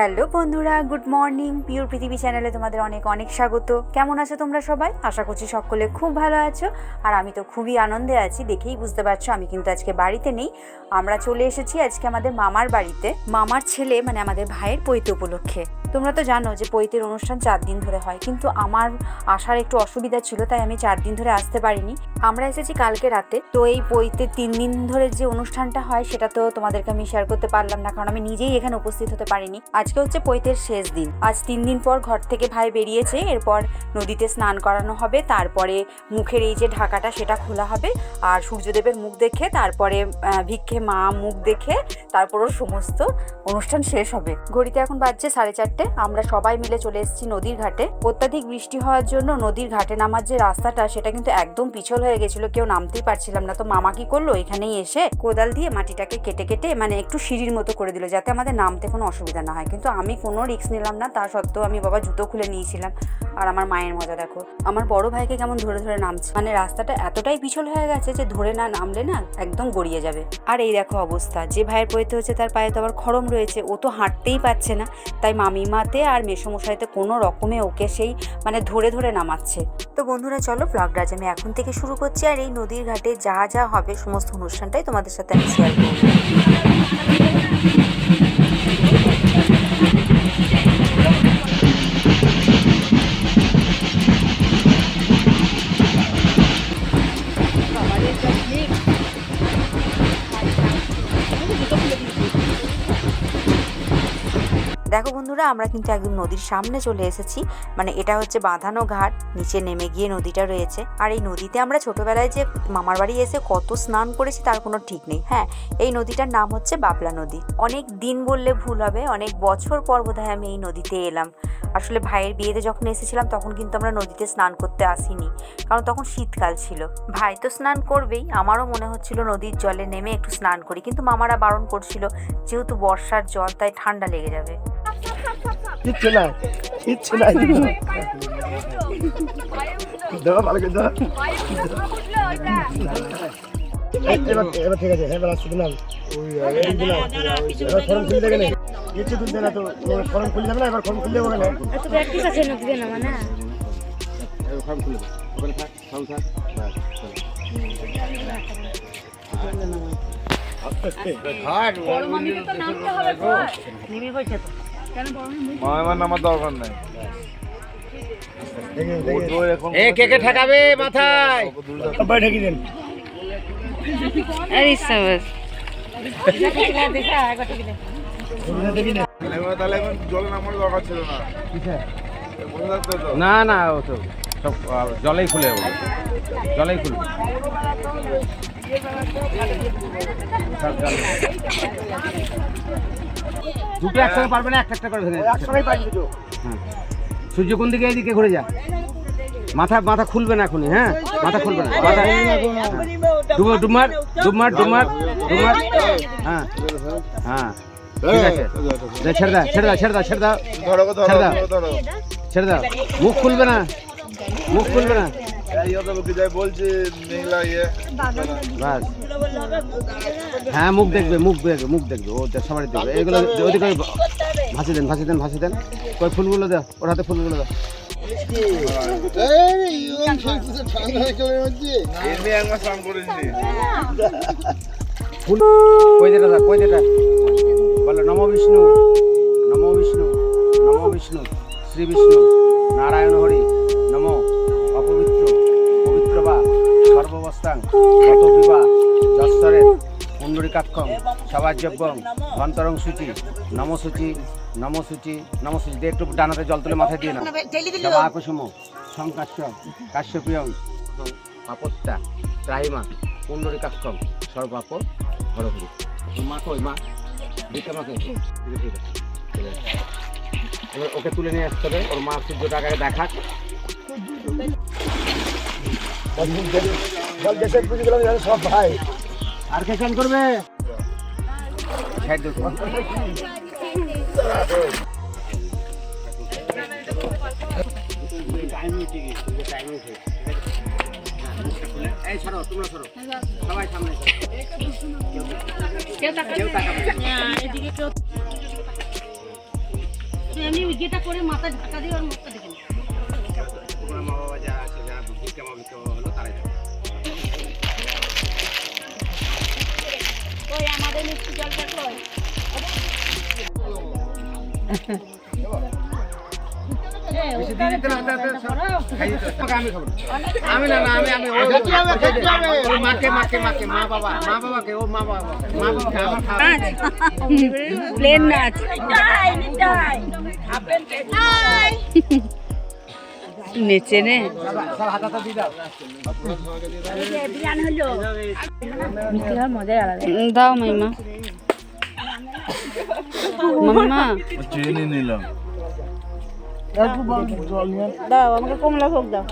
Hello বন্ধুরা, good morning. Pure পৃথিবী চ্যানেলে তোমাদের অনেক অনেক স্বাগত। কেমন আছো তোমরা সবাই? আশা করছি সকলে খুব ভালো আছো। আর আমি তো খুবই আনন্দে আছি, দেখেই বুঝতে পারছ আমি কিন্তু আজকে বাড়িতে নেই। আমরা চলে এসেছি আজকে আমাদের মামার বাড়িতে। মামার ছেলে মানে আমাদের ভাইয়ের পৈতে উপলক্ষে। তোমরা তো জানো যে পৈতের অনুষ্ঠান চার দিন ধরে হয়, কিন্তু আমার আসার একটু অসুবিধা ছিল, তাই আমি চার দিন ধরে আসতে পারিনি। আমরা এসেছি কালকে রাতে। তো এই পৈতে তিন দিন ধরে যে অনুষ্ঠানটা হয়, সেটা তো তোমাদেরকে আমি শেয়ার করতে পারলাম না, কারণ আমি নিজেই এখানে উপস্থিত হতে পারিনি। আজকে হচ্ছে পৈতের শেষ দিন। আজ তিন দিন পর ঘর থেকে ভাই বেরিয়েছে, এরপর নদীতে স্নান করানো হবে, তারপরে মুখের এই যে ঢাকাটা সেটা খোলা হবে, আর সূর্যদেবের মুখ দেখে, তারপরে ভিক্ষে মা মুখ দেখে তারপর ওর সমস্ত অনুষ্ঠান শেষ হবে। ঘড়িতে এখন বাজছে সাড়ে চারটে, আমরা সবাই মিলে চলে এসেছি নদীর ঘাটে। অত্যাধিক বৃষ্টি হওয়ার জন্য নদীর ঘাটে নামার যে রাস্তাটা, সেটা কিন্তু একদম পিছল হয়ে গেছিল, কেউ নামতেই পারছিলাম না। তো মামা কি করল? এখানেই এসে কোদাল দিয়ে মাটিটাকে কেটে কেটে মানে একটু সিঁড়ির মতো করে দিল, যাতে আমাদের নামতে কোনো অসুবিধা না হয়। কিন্তু আমি কোনো রিস্ক নিলাম না, তা সত্ত্বেও আমি বাবা জুতো খুলে নিয়েছিলাম। আর আমার মায়ের মজা দেখো। আমার বড় ভাইকে কেমন ধরে ধরে নামছে। মানে রাস্তাটা এতটাই পিছল হয়ে গেছে যে ধরে না নামলে না একদম গড়িয়ে যাবে। আর এই দেখো অবস্থা, যে ভাইয়ের পইতে হচ্ছে তার পায়ে তো আবার খরম রয়েছে, ও তো হাঁটতেই পারছে না। তাই মামিমাতে আর মেসমশাইতে কোনো রকমে ওকে সেই মানে ধরে ধরে নামাচ্ছে। তো বন্ধুরা চলো ব্লগটা আমি এখন থেকে শুরু করছি। আর এই নদীর ঘাটে যা যা হবে, সমস্ত অনুষ্ঠানটাই তোমাদের সাথে আমি শেয়ার করব। দেখো বন্ধুরা, আমরা কিন্তু একদম নদীর সামনে চলে এসেছি। মানে এটা হচ্ছে বাঁধানো ঘাট, নিচে নেমে গিয়ে নদীটা রয়েছে। আর এই নদীতে আমরা ছোটবেলায় যে মামার বাড়ি এসে কত স্নান করেছি তার কোনো ঠিক নেই। হ্যাঁ এই নদীটার নাম হচ্ছে বাবলা নদী। অনেক দিন বললে ভুল হবে, অনেক বছর পর বোধহয় আমি এই নদীতে এলাম। আসলে ভাইয়ের বিয়েতে যখন এসেছিলাম, তখন কিন্তু আমরা নদীতে স্নান করতে আসিনি, কারণ তখন শীতকাল ছিল। ভাই তো স্নান করবেই, আমারও মনে হচ্ছিল নদীর জলে নেমে একটু স্নান করি, কিন্তু মামারা বারণ করছিল, যেহেতু বর্ষার জল, তাই ঠান্ডা লেগে যাবে। কিচ্ছু না কিচ্ছু না দাও ভালো করে দাও এবার এবার ঠিক আছে এবার আসছে দিলাম এবার ফর্ম খুলে দেবে না কিচ্ছু তুলতে না তো ফর্ম খুলে যাবে না এবার ফর্ম খুলে দেবো কেন প্র্যাকটিস আছে নদীতে নামা না ফর্ম খুলে ওখানে থাক ফর্ম থাক আমার নামার দরকার নাই। এ কে কে ঠেকাবে মাথায়? সবাই ঠেকি দেন। আরে সাবাস। না। না না ও তো সব জলেই খুলে। জলেই খুলবে। দুটো একসঙ্গে পারবে না একটা একটা করে ভেঙে একসঙ্গেই পাই দুটো হ্যাঁ। সূর্য কোন দিকে এইদিকে ঘুরে যা। মাথা মাথা খুলবে না এখনই হ্যাঁ? মাথা খুলবে না। মাথা ডুব ডুমার ডুমার ডুমার ডুমার। হ্যাঁ হ্যাঁ। ঠিক আছে। ছেড়ে দাও ছেড়ে দাও ছেড়ে দাও ছেড়ে দাও ছেড়ে দাও। ধরো ধরো। ছেড়ে দাও মুখ খুলবে না। মুখ খুলবে না। ইয়ে। বাস হ্যাঁ মুখ দেখবে মুখ দেখবে মুখ দেখবে ও দেখ সবারই দেখবে। এগুলো ওদিকে ভাসি দেন ভাসি দেন ভাসি দেন। কই ফুলগুলো দাও ওর হাতে ফুলগুলো দাও। করেছি। ফুল কই যেটা দাও কই যেটা? বলো নম বিষ্ণু নম বিষ্ণু নম বিষ্ণু শ্রী বিষ্ণু নারায়ণ হরি। সর্ববস্থাং গত বিবা যশ্বরের পুণ্ডরিকাক্ষং সবাজ্যব্যং ভন্তরং সূচি নমসূচি নমসূচি নমসূচি দিয়ে একটু ডানাতে জল তুলে মাথায় দিয়ে না সমাকুসুম সংকাশ্য কাশ্যপিয়ং আপত্তা ত্রাহিমা পুণ্ডরিকাক্ষং সর্বাপ হরহরি মা কই মা? দিতে মাকে ওকে তুলে নিয়ে আসতে হবে। ওর মা সূর্যটা আগে দেখাক। বল দেশের পুজো গেলাম সব ভাই আর কে কেন করবে? সাইড এই সরো তোমরা সরো সবাই সামনে কেউ না। এমনি ইয়েটা করে মাথা ঢাকা দিয়ে ওর মুখটা দেখে মা বাবা যারা আছে ভিক্ষা ভিক্ষা হলো জলটা কই। আমি না। আমি না না আমি আমি ওই- খেতে হবে, খেতে হবে। মাকে মাকে মাকে মা বাবা মা বাবাকে ও মা বাবা মা বাবাকে প্লেন নাচ হাত হাতে দাও মাইমা। মাম্মা নিলাম। দাও আমাকে কমলা ভোগ দাও।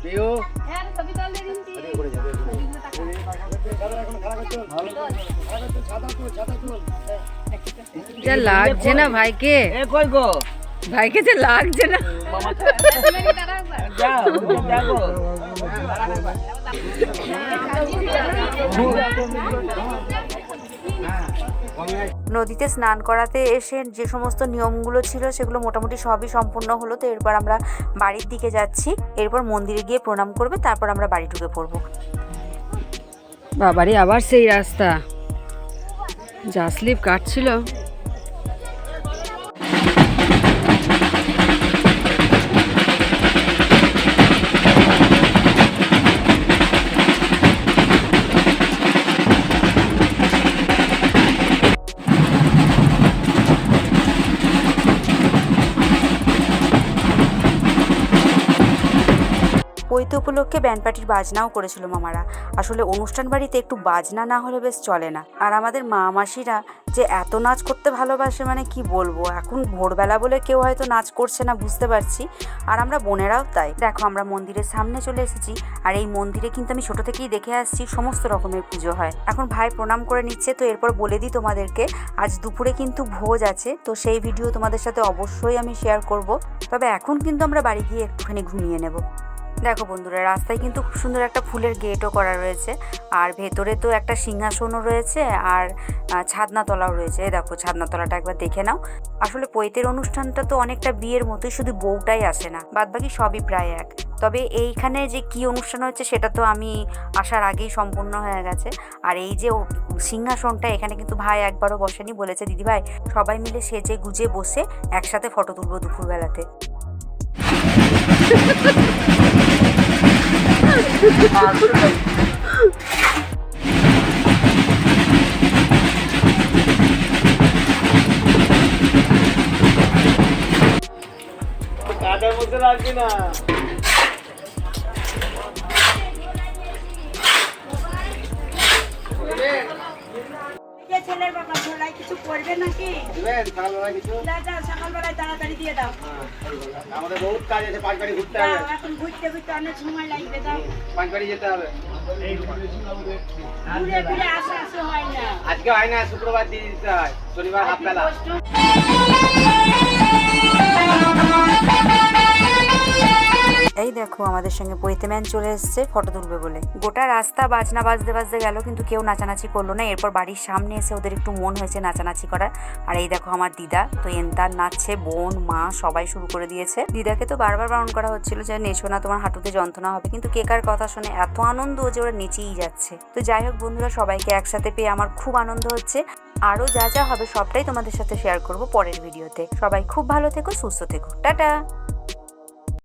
প্রিয় যা লাগছে না ভাইকে কই গো ভাইকে যে লাগছে না নদীতে স্নান করাতে এসে যে সমস্ত নিয়মগুলো ছিল সেগুলো মোটামুটি সবই সম্পূর্ণ হলো, তো এরপর আমরা বাড়ির দিকে যাচ্ছি। এরপর মন্দিরে গিয়ে প্রণাম করবে, তারপর আমরা বাড়ি ঢুকে পড়ব। বাবারে, আবার সেই রাস্তা। যা স্লিপ কাটছিল। পৈতে উপলক্ষে ব্যান্ড পার্টির বাজনাও করেছিল মামারা। আসলে অনুষ্ঠান বাড়িতে একটু বাজনা না হলে বেশ চলে না। আর আমাদের মা মাসিরা যে এত নাচ করতে ভালোবাসে মানে কি বলব? এখন ভোরবেলা বলে কেউ হয়তো নাচ করছে না, বুঝতে পারছি। আর আমরা বোনেরাও তাই। দেখো, আমরা মন্দিরের সামনে চলে এসেছি। আর এই মন্দিরে কিন্তু আমি ছোট থেকেই দেখে আসছি, সমস্ত রকমের পুজো হয়। এখন ভাই প্রণাম করে নিচ্ছে, তো এরপর বলে দিই তোমাদেরকে, আজ দুপুরে কিন্তু ভোজ আছে, তো সেই ভিডিও তোমাদের সাথে অবশ্যই আমি শেয়ার করব। তবে এখন কিন্তু আমরা বাড়ি গিয়ে একটুখানি ঘুমিয়ে নেব। দেখো বন্ধুরা, রাস্তায় কিন্তু খুব সুন্দর একটা ফুলের গেটও করা রয়েছে, আর ভেতরে তো একটা সিংহাসনও রয়েছে, আর ছাদনাতলাও রয়েছে। দেখো, ছাদনাতলাটা একবার দেখে নাও। আসলে পৈতের অনুষ্ঠানটা তো অনেকটা বিয়ের মতোই, শুধু বউটাই আসে না, বাদবাকি সবই প্রায় এক। তবে এইখানে যে কি অনুষ্ঠান হচ্ছে, সেটা তো আমি আসার আগেই সম্পূর্ণ হয়ে গেছে। আর এই যে সিংহাসনটা, এখানে কিন্তু ভাই একবারও বসেনি, বলেছে, দিদি ভাই, সবাই মিলে সেজে গুজে বসে একসাথে ফটো তুলবো দুপুরবেলাতে। কাদের মধ্যে রাখবি না ছেলের বাবা কিছু করবে নাকি? দিবেন কিছু? দাদা সকালবেলায় তাড়াতাড়ি দিয়ে দাও। আমাদের বহুত কাজ আছে পাঁচ বাড়ি ঘুরতে হবে। এখন ঘুরতে ঘুরতে অনেক সময় লাগবে দাও পাঁচ বাড়ি যেতে হবে। ঘুরে ঘুরে আসা আসা হয় না। আজকে হয় না শুক্রবার দিয়ে দিতে হয় শনিবার হাফ বেলা এই দেখো আমাদের সঙ্গে পৈতে ম্যান চলে এসেছে, ফটো তুলবে বলে। গোটা রাস্তা বাজনা বাজতে বাজতে গেল, কিন্তু কেউ নাচানাচি করল না। এরপর বাড়ির সামনে এসে ওদের একটু মন হয়েছে নাচানাচি করার। আর এই দেখো আমার দিদা, তো এনতার নাচছে, বোন, মা, সবাই শুরু করে দিয়েছে। দিদাকে তো বারবার বারণ করা হচ্ছিল যে, নেছো না, তোমার হাঁটুতে যন্ত্রণা হবে। কিন্তু কেকার কথা শুনে, এত আনন্দ যে ওরা নেচেই যাচ্ছে। তো যাই হোক বন্ধুরা, সবাইকে একসাথে পেয়ে আমার খুব আনন্দ হচ্ছে। আরও যা যা হবে সবটাই তোমাদের সাথে শেয়ার করব পরের ভিডিওতে সবাই খুব ভালো থেকো, সুস্থ থেকো। টাটা!